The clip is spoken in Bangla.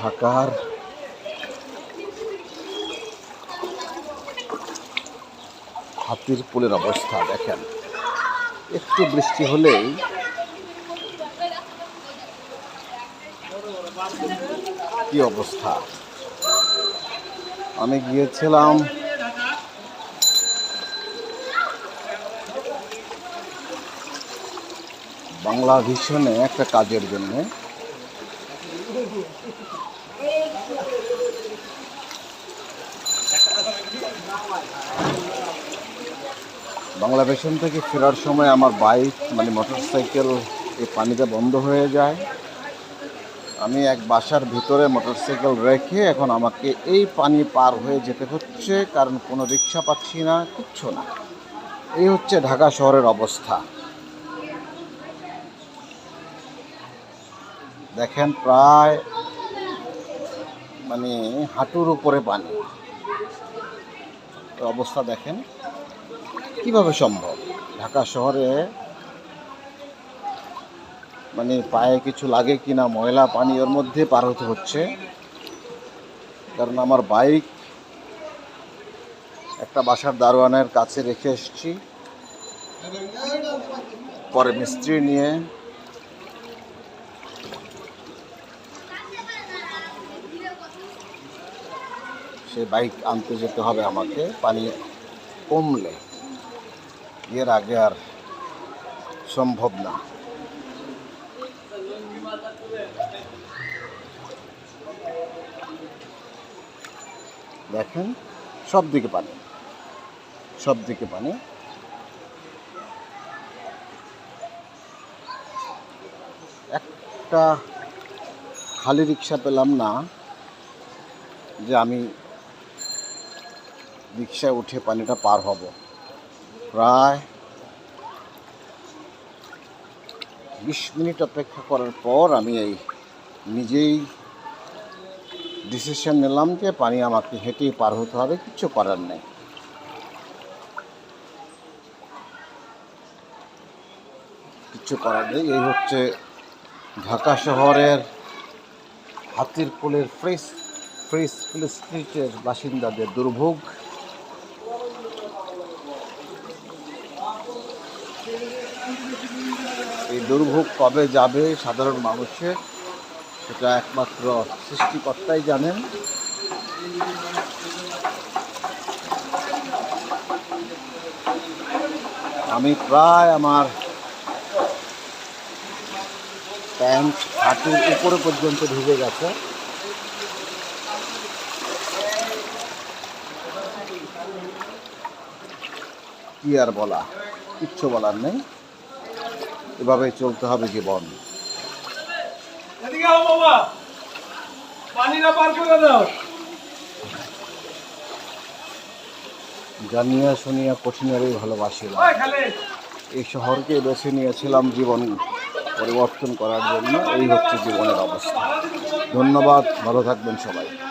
ঢাকার হাতির পুলের অবস্থা দেখেন। একটু বৃষ্টি হলেই কি অবস্থা? আমি গিয়েছিলাম বাংলা ভিশনে একটা কাজের জন্য। বাংলা ভিশন থেকে ফেরার সময় আমার বাইক মানে মোটরসাইকেল, এই পানিতে বন্ধ হয়ে যায়। আমি এক বাসার ভিতরে মোটরসাইকেল রেখে এখন আমাকে এই পানি পার হয়ে যেতে হচ্ছে, কারণ কোনো রিক্সা পাচ্ছি না, কিচ্ছু না। এই হচ্ছে ঢাকা শহরের অবস্থা। দেখেন প্রায় মানে হাঁটুর উপরে পানি। অবস্থা দেখেন। কীভাবে সম্ভব? ঢাকা শহরে মানে পায়ে কিছু লাগে কিনা, ময়লা, পানি ওর মধ্যে পার হতে হচ্ছে। কারণ আমার বাইক একটা বাসার দারোয়ানের কাছে রেখে এসেছি। পরে মিস্ত্রি নিয়ে সে বাইক আনতে যেতে হবে আমাকে। পানি কমলে। এর আগে আর সম্ভব না। দেখেন, সব দিকে পানি। সব দিকে পানি। একটা খালি রিক্সা পেলাম না যে আমি রিক্সায় উঠে পানিটা পার হব। প্রায় বিশ মিনিট অপেক্ষা করার পর আমি এই নিজেই ডিসিশন নিলাম যে পানি আমাকে হেঁটেই পার হতে হবে কিচ্ছু করার নেই। কিচ্ছু করার নেই, এই হচ্ছে ঢাকা শহরের হাতির কোলের ফ্রেশ ফ্রেশ স্ট্রিটের বাসিন্দাদের দুর্ভোগ। এই দুর্ভোগ কবে যাবে সাধারণ মানুষের, সেটা একমাত্র সৃষ্টিকর্তাই জানেন। আমি প্রায় আমার প্যান্ট হাঁটুর উপরে পর্যন্ত ঢুকে গেছে। কি আর বলা? কিচ্ছু বলার নেই। এভাবে চলতে হবে জীবন। জানিয়া শুনিয়া কঠিনেরই ভালোবাসিলাম। এই শহরকে বেছে নিয়েছিলাম জীবন পরিবর্তন করার জন্য। এই হচ্ছে জীবনের অবস্থা। ধন্যবাদ। ভালো থাকবেন সবাই।